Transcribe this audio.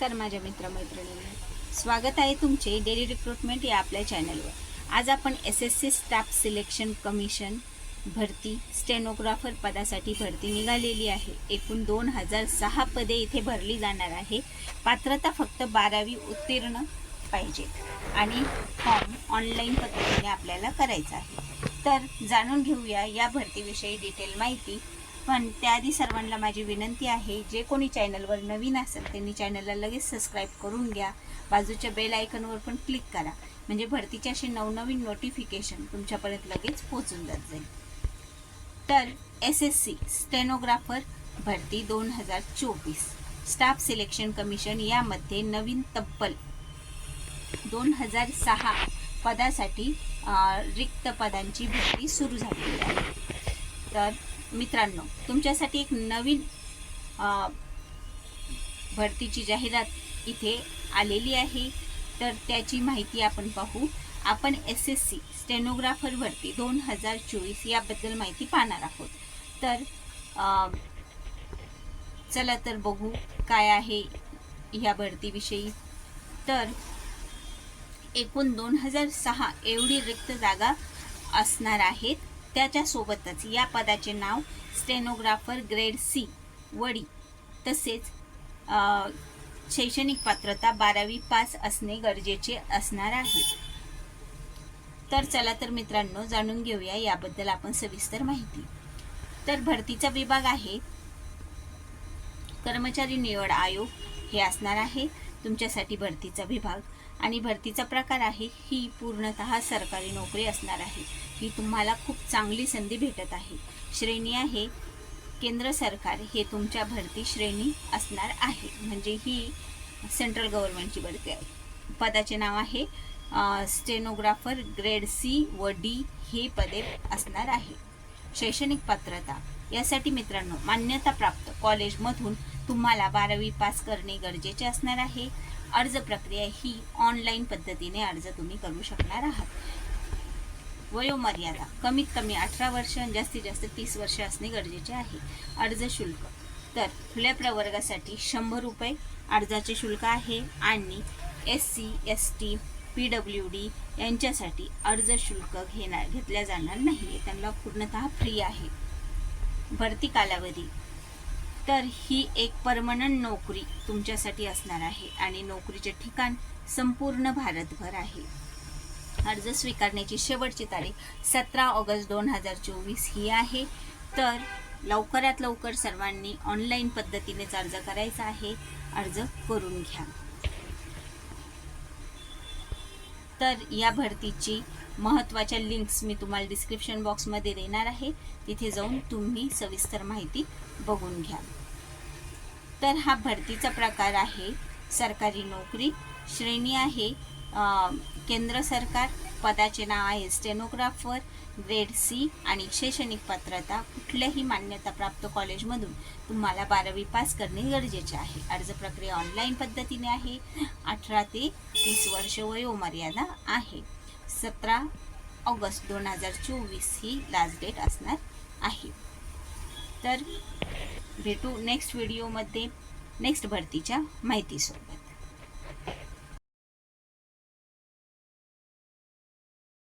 नमस्कार माझ्या मित्रमैत्रिणींनो. स्वागत आहे तुमचे डेली रिक्रुटमेंट या आपल्या चॅनलवर आज आपण S S C staff selection commission भरती स्टेनोग्राफर पदासाठी भरती निघालेली आहे. एकूण दोन हजार सहा पदे इथे भरली जाणार आहे. पात्रता फक्त बारावी उत्तीर्ण पाहिजे. आणि फॉर्म ऑनलाईन पद्धतीने आपल्याला करायचा आहे. तर जाणून घेऊया या भरतीविषयी डिटेल माहिती. पण त्याआधी सर्वांना माझी विनंती आहे जे कोणी चॅनलवर नवीन असेल त्यांनी चॅनलला लगेच सबस्क्राईब करून घ्या. बाजूच्या बेल आयकनवर पण क्लिक करा. म्हणजे भरतीचे असे नवनवीन नोटिफिकेशन तुमच्यापर्यंत लगेच पोहोचून जात जाईल. तर एस एस सी स्टेनोग्राफर भरती दोन हजार चोवीस. स्टाफ सिलेक्शन कमिशन यामध्ये नवीन तब्बल दोन हजार सहा पदासाठी रिक्त पदांची भरती सुरू झालेली आहे. तर मित्रांनो तुमच्यासाठी एक नवीन भरतीची जाहिरात इथे आलेली आहे. तर त्याची माहिती आपण पाहू. आपण एस एस सी स्टेनोग्राफर भरती दोन हजार चोवीस याबद्दल माहिती पाहणार आहोत. तर चला तर बघू काय आहे ह्या भरतीविषयी. तर एकूण दोन हजार सहा एवढी रिक्त जागा असणार आहेत. त्याच्यासोबतच या पदाचे नाव स्टेनोग्राफर ग्रेड सी वडी. तसेच शैक्षणिक पात्रता बारावी पास असणे गरजेचे असणार आहे. तर चला तर मित्रांनो जाणून घेऊया याबद्दल आपण सविस्तर माहिती. तर भरतीचा विभाग आहे. कर्मचारी निवड आयोग हे असणार आहे. तुमच्यासाठी भरतीचा विभाग. आणि भरतीचा प्रकार आहे ही पूर्णतः सरकारी नोकरी असणार आहे. ही तुम्हाला खूप चांगली संधी भेटत आहे. श्रेणी आहे केंद्र सरकार हे तुमच्या भरती श्रेणी असणार आहे. म्हणजे ही सेंट्रल गव्हर्नमेंटची भरती आहे. पदाचे नाव आहे स्टेनोग्राफर ग्रेड सी व डी हे पदे असणार आहे. शैक्षणिक पात्रता यासाठी मित्रांनो मान्यता प्राप्त कॉलेजमधून तुम्हाला बारावी पास करणे गरजेचे असणार आहे. अर्ज प्रक्रिया ही ऑनलाईन पद्धतीने अर्ज तुम्ही करू शकणार आहात. वयोमर्यादा कमीत कमी अठरा वर्ष आणि जास्तीत जास्त तीस वर्ष असणे गरजेचे आहे. अर्ज शुल्क. तर खुल्या प्रवर्गासाठी शंभर रुपये अर्जाचे शुल्क आहे आणि S C S T P W D यांच्यासाठी अर्ज शुल्क घेणार घेतल्या जाणार नाही त्यांना पूर्णतः फ्री आहे. भरती कालावधी तर ही एक परमनंट नोकरी तुमच्यासाठी असणार आहे आणि नोकरीचे ठिकाण संपूर्ण भारतभर आहे. अर्ज स्वीकारण्याची शेवटची तारीख सतरा ऑगस्ट दोन हजार चोवीस ही आहे. तर लवकरात लवकर सर्वांनी ऑनलाईन पद्धतीनेच अर्ज करायचा आहे. अर्ज करून घ्या. तर या भरतीची महत्त्वाच्या लिंक्स मी तुम्हाला डिस्क्रिप्शन बॉक्समध्ये देणार आहे. तिथे जाऊन तुम्ही सविस्तर माहिती बघून घ्या. तर हा भरतीचा प्रकार आहे सरकारी नोकरी. श्रेणी आहे केंद्र सरकार पदाचे नाव आहे स्टेनोग्राफर ग्रेड सी आणि शैक्षणिक पात्रता कुठल्याही मान्यताप्राप्त कॉलेजमधून तुम्हाला बारावी पास करणे गरजेचे आहे. अर्ज प्रक्रिया ऑनलाईन पद्धतीने आहे. अठरा ते तीस वर्ष वयोमर्यादा आहे. सतरा ऑगस्ट दोन हजार चोवीस ही लास्ट डेट असणार आहे. तर भेटू नेक्स्ट व्हिडिओमध्ये नेक्स्ट भरतीच्या माहितीसोबत.